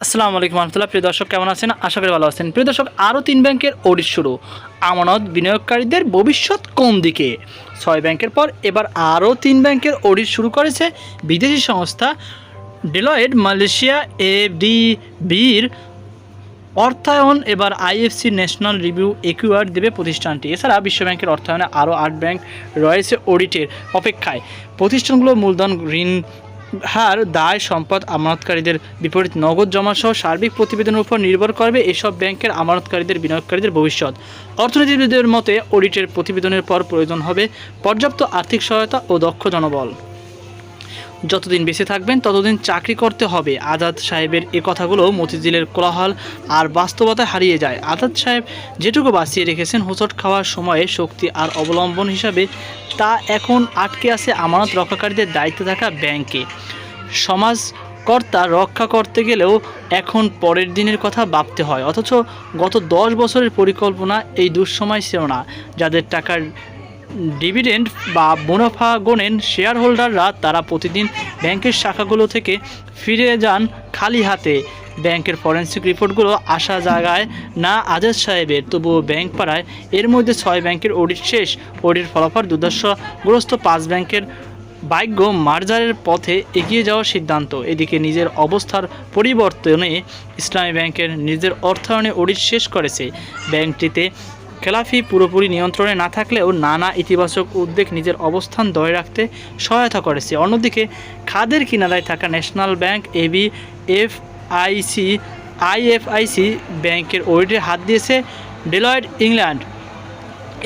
আসসালামু আলাইকুম রহমতুল্লাহ প্রিয় দর্শক, কেমন আছেন? আশা করি ভালো আছেন। প্রিয় দর্শক, আরও তিন ব্যাংকের অডিট শুরু। আমানত বিনিয়োগকারীদের ভবিষ্যৎ কোন দিকে? ছয় ব্যাংকের পর এবার আরও তিন ব্যাংকের অডিট শুরু করেছে বিদেশি সংস্থা ডেলয়েড মালয়েশিয়া এডিবির অর্থায়ন। এবার আইএফসি ন্যাশনাল রিভিউ একুয়ার দেবে প্রতিষ্ঠানটি। এছাড়া বিশ্বব্যাংকের অর্থায়নে আরও আট ব্যাংক রয়েছে অডিটের অপেক্ষায়। প্রতিষ্ঠানগুলো মূলধন, ঋণ হার, দায়, সম্পদ, আমানতকারীদের বিপরীত নগদ জমা সহ সার্বিক প্রতিবেদনের উপর নির্ভর করবে এসব ব্যাংকের আমানতকারীদের, বিনিয়োগকারীদের ভবিষ্যৎ। অর্থনীতিবিদদের মতে, অডিটের প্রতিবেদনের পর প্রয়োজন হবে পর্যাপ্ত আর্থিক সহায়তা ও দক্ষ জনবল। যতদিন বেঁচে থাকবেন, ততদিন চাকরি করতে হবে। আজাদ সাহেবের এ কথাগুলো মতিঝিলের কোলাহল আর বাস্তবতা হারিয়ে যায়। আজাদ সাহেব যেটুকু বাঁচিয়ে রেখেছেন হোঁচট খাওয়ার সময়ে শক্তি আর অবলম্বন হিসাবে, তা এখন আটকে আছে আমানত রক্ষাকারীদের দায়িত্বে থাকা ব্যাংকে। সমাজ কর্তা রক্ষা করতে গেলেও এখন পরের দিনের কথা ভাবতে হয়। অথচ গত দশ বছরের পরিকল্পনা এই দুঃসময় ছিল না। যাদের টাকার ডিভিডেন্ড বা মুনাফা গোনেন শেয়ার হোল্ডাররা তারা প্রতিদিন ব্যাংকের শাখাগুলো থেকে ফিরে যান খালি হাতে। ব্যাংকের ফরেন্সিক রিপোর্টগুলো আসা জায়গায় না আজাদ সাহেবের। তবুও ব্যাংক পাড়ায় এর মধ্যে ছয় ব্যাংকের অডিট শেষ। অডিট ফলাফল দুর্দশাগ্রস্ত পাঁচ ব্যাংকের ভাগ্য মার্জারের পথে এগিয়ে যাওয়ার সিদ্ধান্ত। এদিকে নিজের অবস্থার পরিবর্তনে ইসলামী ব্যাংকের নিজের অর্থায়নে অডিট শেষ করেছে। ব্যাংকটিতে খেলাফি পুরোপুরি নিয়ন্ত্রণে না থাকলেও নানা ইতিবাচক উদ্বেগ নিজের অবস্থান ধরে রাখতে সহায়তা করেছে। অন্যদিকে খাদের কিনারায় থাকা national bank AB F IC IFIC ব্যাংকের অডিটে হাত দিয়েছে ডেলয়েড ইংল্যান্ড।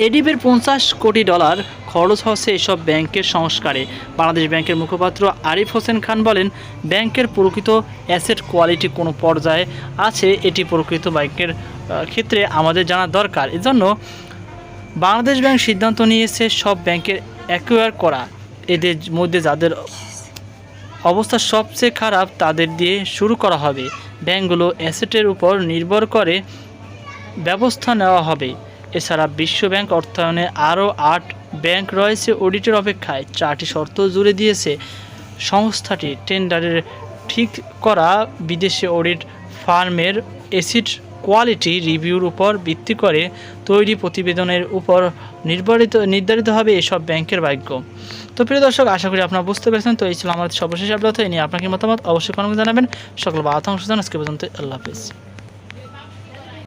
এডিবের পঞ্চাশ কোটি ডলার খরচ হচ্ছে এসব ব্যাংকের সংস্কারে। বাংলাদেশ ব্যাংকের মুখপাত্র আরিফ হোসেন খান বলেন, ব্যাংকের প্রকৃত অ্যাসেট কোয়ালিটি কোনো পর্যায়ে আছে, এটি প্রকৃত ব্যাংকের ক্ষেত্রে আমাদের জানা দরকার। এজন্য বাংলাদেশ ব্যাংক সিদ্ধান্ত নিয়েছে সব ব্যাংকের অ্যাকোয়ার করা। এদের মধ্যে যাদের অবস্থা সবচেয়ে খারাপ, তাদের দিয়ে শুরু করা হবে। ব্যাংকগুলো অ্যাসেটের উপর নির্ভর করে ব্যবস্থা নেওয়া হবে। এছাড়া বিশ্বব্যাংক অর্থায়নে আরও আট ব্যাংক রয়েছে অডিটের অপেক্ষায়। চারটি শর্ত জুড়ে দিয়েছে সংস্থাটি। টেন্ডারের ঠিক করা বিদেশি অডিট ফার্মের এসিড কোয়ালিটি রিভিউর উপর ভিত্তি করে তৈরি প্রতিবেদনের উপর নির্ধারিত নির্ধারিত হবে এসব ব্যাংকের ভাগ্য। তো প্রিয় দর্শক, আশা করি আপনারা বুঝতে পেরেছেন। তো এই ছিল আমাদের সর্বশেষ আপডেট নিয়ে আপনাকে মতামত অবশ্যই কমেন্ট জানাবেন। সকল বা আতঙ্ক আজকে পর্যন্ত আল্লাহ হাফিজ।